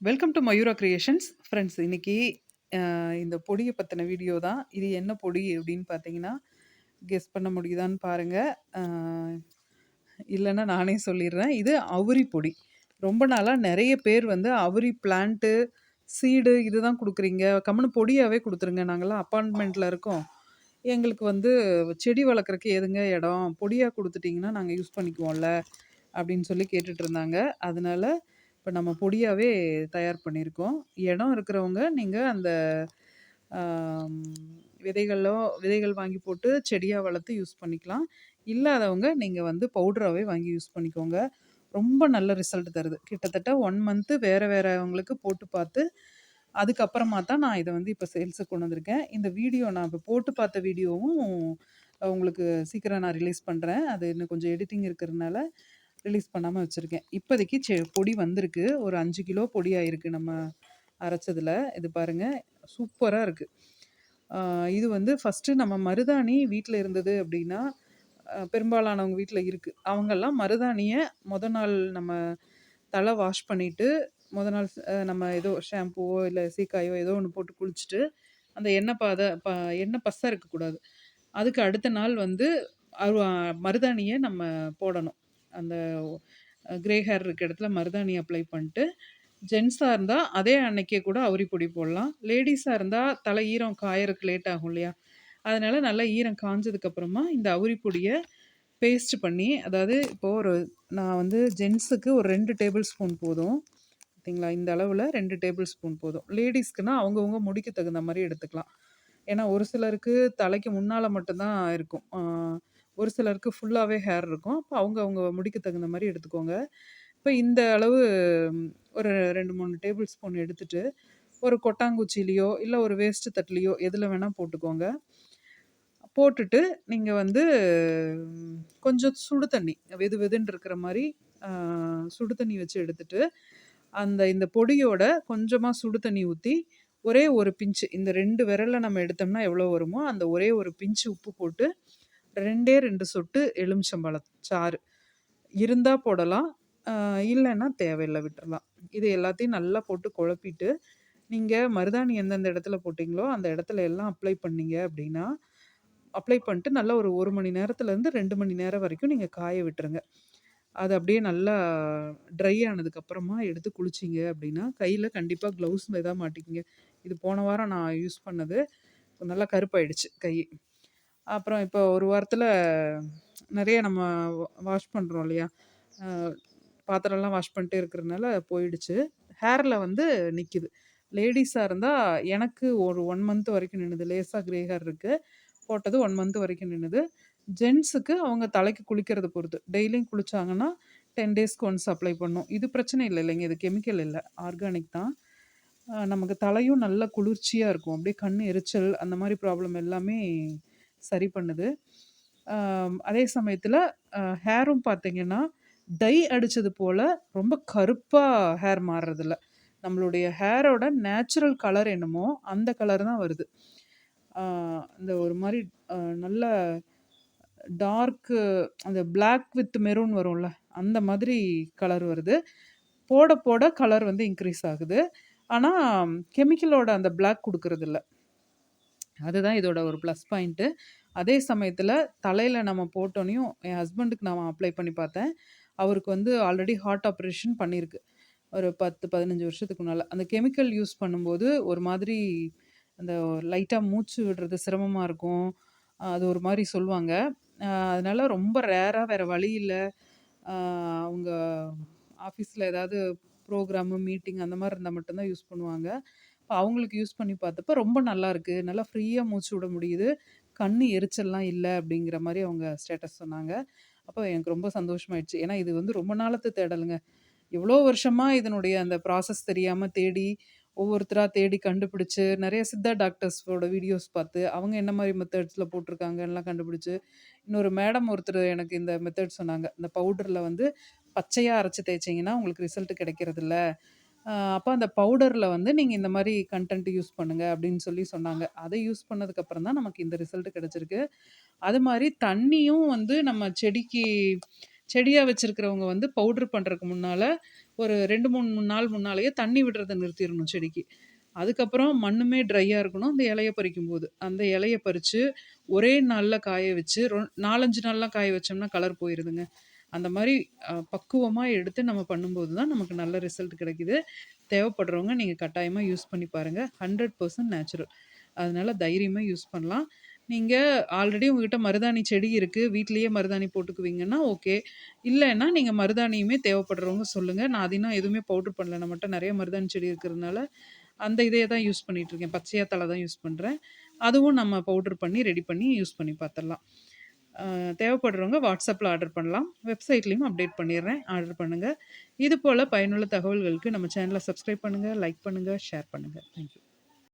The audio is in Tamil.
Welcome to Mayura creations friends இன்றைக்கி இந்த பொடியை பற்றின வீடியோ தான். இது என்ன பொடி அப்படின்னு பார்த்தீங்கன்னா கெஸ் பண்ண முடியுதான்னு பாருங்கள் இல்லைன்னா நானே சொல்லிடுறேன். இது அவுரி பொடி. ரொம்ப நாளாக நிறைய பேர் வந்து அவுரி பிளான்ட்டு சீடு இதுதான் கொடுக்குறீங்க. கம்முனு பொடியாகவே கொடுத்துருங்க. நாங்களாம் அப்பார்ட்மெண்ட்டில் இருக்கோம். எங்களுக்கு வந்து செடி வளர்க்குறக்கு எதுங்க இடம்? பொடியாக கொடுத்துட்டிங்கன்னா நாங்கள் யூஸ் பண்ணிக்குவோம்ல அப்படின்னு சொல்லி கேட்டுட்ருந்தாங்க இருந்தாங்க. அதனால இப்போ நம்ம பொடியாகவே தயார் பண்ணியிருக்கோம். இடம் இருக்கிறவங்க நீங்கள் அந்த ஆம், விதைகளோ விதைகள் வாங்கி போட்டு செடியாக வளர்த்து யூஸ் பண்ணிக்கலாம். இல்லாதவங்க நீங்கள் வந்து பவுடராகவே வாங்கி யூஸ் பண்ணிக்கோங்க. ரொம்ப நல்ல ரிசல்ட் தருது. கிட்டத்தட்ட ஒன் மந்த்து வேறு வேறவங்களுக்கு போட்டு பார்த்து அதுக்கப்புறமா தான் நான் இதை வந்து இப்போ சேல்ஸுக்கு கொண்டு வந்திருக்கேன். இந்த வீடியோ நான் இப்போ போட்டு பார்த்த வீடியோவும் உங்களுக்கு சீக்கிரம் நான் ரிலீஸ் பண்ணுறேன் அது இன்னும் கொஞ்சம் எடிட்டிங் இருக்கிறதுனால ரிலீஸ் பண்ணாமல் வச்சுருக்கேன். இப்போதைக்கு செ பொடி வந்திருக்கு. ஒரு அஞ்சு கிலோ பொடி ஆயிருக்கு நம்ம அரைச்சதில். இது பாருங்கள் சூப்பராக இருக்குது இது வந்து ஃபஸ்ட்டு நம்ம மருதாணி வீட்டில் இருந்தது அப்படின்னா பெரும்பாலானவங்க வீட்டில் இருக்குது அவங்கெல்லாம் மருதாணியை முத நாள் நம்ம தலை வாஷ் பண்ணிவிட்டு முத நாள் நம்ம ஏதோ ஷாம்புவோ இல்லை சீக்காயோ ஏதோ ஒன்று போட்டு குளிச்சுட்டு அந்த எண்ணெய் பாதை ப எண்ணெய் பசை இருக்கக்கூடாது. அதுக்கு அடுத்த நாள் வந்து அரு மருதாணியை நம்ம போடணும். அந்த கிரே ஹேர் இருக்க இடத்துல மருதாணி அப்ளை பண்ணிட்டு ஜென்ஸாக இருந்தால் அதே அன்னைக்கே கூட அவுரி பொடி போடலாம். லேடிஸாக இருந்தால் தலை ஈரம் காயறதுக்கு லேட் ஆகும் இல்லையா? அதனால் நல்லா ஈரம் காஞ்சதுக்கப்புறமா இந்த அவுரி பொடியை பேஸ்ட் பண்ணி அதாவது இப்போது ஒரு நான் வந்து ஜென்ஸுக்கு ஒரு ரெண்டு டேபிள் ஸ்பூன் போதும். பார்த்தீங்களா இந்த அளவில் ரெண்டு டேபிள் ஸ்பூன் போதும் லேடிஸ்க்குனா அவங்கவுங்க முடிக்க தகுந்த மாதிரி எடுத்துக்கலாம். ஏன்னா ஒரு சிலருக்கு தலைக்கு முன்னால் மட்டும்தான் இருக்கும். ஒரு சிலருக்கு ஃபுல்லாகவே ஹேர் இருக்கும். அப்போ அவங்க அவங்க முடிக்கு தகுந்த மாதிரி எடுத்துக்கோங்க. இப்போ இந்த அளவு ஒரு ரெண்டு மூணு டேபிள் ஸ்பூன் எடுத்துட்டு ஒரு கொட்டாங்குச்சிலேயோ இல்லை ஒரு வேஸ்ட்டு தட்டுலேயோ எதில் வேணால் போட்டுக்கோங்க. போட்டுட்டு நீங்கள் வந்து கொஞ்சம் சுடு தண்ணி வெது வெதுன்னு இருக்கிற மாதிரி சுடு தண்ணி வச்சு எடுத்துட்டு அந்த இந்த பொடியோட கொஞ்சமாக சுடு தண்ணி ஊற்றி ஒரே ஒரு பிஞ்சு இந்த ரெண்டு விரலில் நம்ம எடுத்தோம்னா எவ்வளோ வருமோ அந்த ஒரே ஒரு பிஞ்சு உப்பு போட்டு ரெண்டே ரெண்டு சொட்டு எலுமிச்சம்பழம் சாறு. இருந்தால் போடலாம். இல்லைன்னா தேவையில்லை விட்டுறலாம். இது எல்லாத்தையும் நல்லா போட்டு குழப்பிட்டு நீங்கள் மருதாணி எந்தெந்த இடத்துல போட்டிங்களோ அந்த இடத்துல எல்லாம் அப்ளை பண்ணீங்க அப்படின்னா அப்ளை பண்ணிட்டு நல்லா ஒரு ஒரு மணி நேரத்துலேருந்து ரெண்டு மணி நேரம் வரைக்கும் நீங்கள் காய விட்டுருங்க. அது அப்படியே நல்லா ட்ரை ஆனதுக்கப்புறமா எடுத்து குளிச்சிங்க அப்படின்னா கையில் கண்டிப்பாக க்ளவுஸ் எதாவது மாட்டிக்கிங்க. இது போன வாரம் நான் யூஸ் பண்ணது நல்லா கருப்பாயிடுச்சு கை. அப்புறம் இப்போ ஒரு வாரத்தில் நிறைய நம்ம வாஷ் பண்ணுறோம் இல்லையா? பாத்திரம்லாம் வாஷ் பண்ணிட்டே இருக்கிறதுனால போயிடுச்சு. ஹேரில் வந்து நிற்கிது லேடிஸாக இருந்தால் எனக்கு ஒரு ஒன் மந்த் வரைக்கும் நின்றுது லேசாக கிரே ஹேர் இருக்குது போட்டது ஒன் மந்த் வரைக்கும் நின்றுது ஜென்ஸுக்கு அவங்க தலைக்கு குளிக்கிறத பொறுத்து. டெய்லியும் குளித்தாங்கன்னா டென் டேஸ்க்கு ஒன்ஸ் அப்ளை பண்ணும். இது பிரச்சனை இல்லை இல்லைங்க. இது கெமிக்கல் இல்லை. ஆர்கானிக் தான். நமக்கு தலையும் நல்ல குளிர்ச்சியாக இருக்கும். அப்படியே கண் எரிச்சல் அந்த மாதிரி ப்ராப்ளம் எல்லாமே சரி பண்ணுது. அதே சமயத்தில் ஹேரும் பார்த்தீங்கன்னா டை அடித்தது போல் ரொம்ப கருப்பாக ஹேர் மாறுறதில்ல. நம்மளுடைய ஹேரோட நேச்சுரல் கலர் என்னமோ அந்த கலர் தான் வருது. இந்த ஒரு மாதிரி நல்ல டார்க்கு அந்த பிளாக் வித் மெரூன் வரும்ல அந்த மாதிரி கலர் வருது. போட போட கலர் வந்து இன்க்ரீஸ் ஆகுது. ஆனால் கெமிக்கலோட அந்த பிளாக் கொடுக்கறதில்ல. அதுதான் இதோட ஒரு ப்ளஸ் பாயிண்ட்டு அதே சமயத்தில் தலையில் நம்ம போட்டோனையும் என் ஹஸ்பண்டுக்கு நான் அப்ளை பண்ணி பார்த்தேன். அவருக்கு வந்து ஆல்ரெடி ஹார்ட் ஆப்ரேஷன் பண்ணியிருக்கு ஒரு பத்து பதினஞ்சு வருஷத்துக்கு முன்னால். அந்த கெமிக்கல் யூஸ் பண்ணும்போது ஒரு மாதிரி அந்த லைட்டாக மூச்சு விடுறது சிரமமாக இருக்கும். அது ஒரு மாதிரி சொல்லுவாங்க. அதனால் ரொம்ப ரேராக வேறு வழி இல்லை. அவங்க ஆஃபீஸில் ஏதாவது ப்ரோக்ராமு மீட்டிங் அந்த மாதிரி இருந்தால் மட்டும்தான் யூஸ் பண்ணுவாங்க. அவங்களுக்கு யூஸ் பண்ணி பார்த்தப்ப ரொம்ப நல்லாயிருக்கு நல்லா ஃப்ரீயாக மூச்சு விட முடியுது. கண் எரிச்சல்லாம் இல்லை அப்படிங்கிற மாதிரி அவங்க ஸ்டேட்டஸ் சொன்னாங்க. அப்போ எனக்கு ரொம்ப சந்தோஷமாயிடுச்சு. ஏன்னா இது வந்து ரொம்ப நாளத்து தேடலுங்க. எவ்வளோ வருஷமாக இதனுடைய அந்த ப்ராசஸ் தெரியாமல் தேடி ஒவ்வொருத்தராக தேடி கண்டுபிடிச்சு நிறைய சித்தா டாக்டர்ஸோட வீடியோஸ் பார்த்து அவங்க என்ன மாதிரி மெத்தட்ஸில் போட்டிருக்காங்கலாம் கண்டுபிடிச்சு இன்னொரு மேடம் ஒருத்தர் எனக்கு இந்த மெத்தட் சொன்னாங்க. இந்த பவுடரில் வந்து பச்சையாக அரைச்சி தேய்ச்சிங்கன்னா உங்களுக்கு ரிசல்ட் கிடைக்கிறதில்ல. அப்போ அந்த பவுடரில் வந்து நீங்கள் இந்த மாதிரி கண்டென்ட் யூஸ் பண்ணுங்கள் அப்படின்னு சொல்லி சொன்னாங்க அதை யூஸ் பண்ணதுக்கப்புறம் தான் நமக்கு இந்த ரிசல்ட் கிடச்சிருக்கு அது மாதிரி தண்ணியும் வந்து நம்ம செடிக்கு செடியாக வச்சுருக்கிறவங்க வந்து பவுட்ரு பண்ணுறதுக்கு முன்னால் ஒரு 2, 3 நாள் முன்னாலேயே தண்ணி விடுறத நிறுத்திடணும் செடிக்கு. அதுக்கப்புறம் மண்ணுமே ட்ரையாக இருக்கணும், அந்த இலைய பறிக்கும்போது. அந்த இலைய பறித்து ஒரே நாளில் காய வச்சு, ரொ 4, 5 நாள்லாம் காய வச்சோம்னா கலர் போயிடுதுங்க அந்த மாதிரி பக்குவமாக எடுத்து நம்ம பண்ணும்போது தான் நமக்கு நல்ல ரிசல்ட் கிடைக்குது. தேவைப்படுறவங்க நீங்கள் கட்டாயமாக யூஸ் பண்ணி பாருங்க. 100% நேச்சுரல். அதனால தைரியமாக யூஸ் பண்ணலாம். நீங்கள் ஆல்ரெடி உங்ககிட்ட மருதாணி செடி இருக்குது வீட்லேயே மருதாணி போட்டுக்குவீங்கன்னா ஓகே. இல்லைன்னா நீங்கள் மருதாணியுமே தேவைப்படுறவங்க சொல்லுங்கள் நான் அது இன்னும் எதுவுமே பவுடர் பண்ணல. நம்மகிட்ட நிறைய மருதாணி செடி இருக்கிறதுனால, அந்த இதைய தான் யூஸ் பண்ணிகிட்ருக்கேன் பச்சையா தழ தான் யூஸ் பண்ணுறேன் அதுவும் நம்ம பவுடர் பண்ணி, ரெடி பண்ணி யூஸ் பண்ணி பார்த்துடலாம் தேவைப்படுறவங்க வாட்ஸ்அப்பில் ஆர்டர் பண்ணலாம். வெப்சைட்லேயும் அப்டேட் பண்ணிடுறேன் ஆர்டர் பண்ணுங்கள் இது போல் பயனுள்ள தகவல்களுக்கு நம்ம சேனலை சப்ஸ்கிரைப் பண்ணுங்கள் லைக் பண்ணுங்கள் ஷேர் பண்ணுங்கள் தேங்க் யூ.